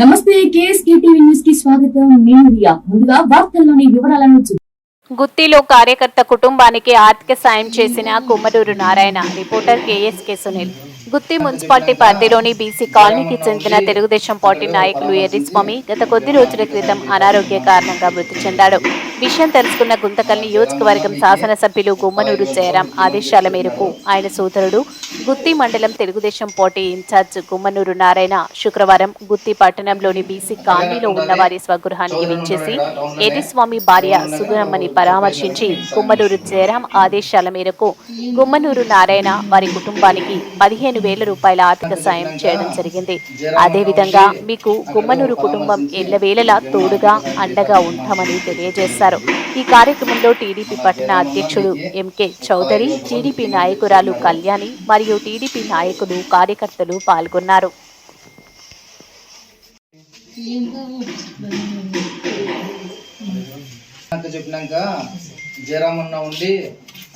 నమస్తే KSK TV న్యూస్కి స్వాగతం. నేను రియా. ముందుగా వార్తల్లోని వివరాలను గుత్తిలో కార్యకర్త కుటుంబానికి ఆర్థిక సాయం చేసిన Kummaruru Narayana reporter KSK Sunil. Gooty municipality పరిధిలోని బీసీ కాలనీకి చెందిన తెలుగుదేశం పార్టీ నాయకులు ఎర్రిస్వామి గత కొద్ది రోజుల క్రితం అనారోగ్య కారణంగా మృతి చెందాడు. విషయం తెలుసుకున్న గుంతకల్ నియోజకవర్గం శాసనసభ్యులు గుమ్మనూరు జయరాం ఆదేశాల మేరకు ఆయన సోదరుడు గుత్తి మండలం తెలుగుదేశం పార్టీ ఇన్ఛార్జ్ గుమ్మనూరు నారాయణ శుక్రవారం గుత్తి పట్టణంలోని బీసీ కాలనీలో ఉన్న వారి స్వగృహానికి విచ్చేసి ఎర్రిస్వామి భార్య సుగురమ్మని పరామర్శించి గుమ్మనూరు జయరాం ఆదేశాల మేరకు గుమ్మనూరు నారాయణ వారి కుటుంబానికి పదిహేను వేల రూపాయల ఆర్థిక సాయం చేయడం జరిగింది. అదేవిధంగా మీకు గుమ్మనూరు కుటుంబం ఎల్లవేళలా తోడుగా అండగా ఉంటామని తెలియజేశారు. ఈ కార్యక్రమంలో టీడీపీ పట్టణ అధ్యక్షుడు ఎంకే చౌదరి టీడీపీ నాయకురాలు కళ్యాణి మరియు టీడీపీ నాయకులు కార్యకర్తలు పాల్గొన్నారు. చెప్పినాక జయరామన్న ఉండి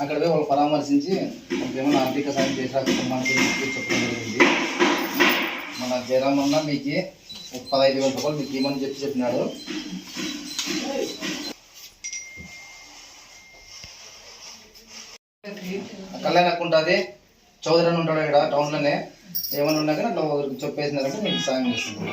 అక్కడ పోయి వాళ్ళు పరామర్శించి ఏమైనా ఆర్థిక సాయం చేసినా కుటుంబానికి చెప్పడం జరిగింది. మన జయరామన్న మీకు పదహైదు వేల రూపాయలు మీకు ఇవ్వమని చెప్పి చెప్పినాడు. కళ్యాణ్ అక్క ఉంటుంది చౌదరి అని ఉంటాడు ఇక్కడ టౌన్లోనే ఏమైనా ఉన్నా కానీ అట్లా చెప్పేసినారంటే మీకు సాయం చేస్తుంది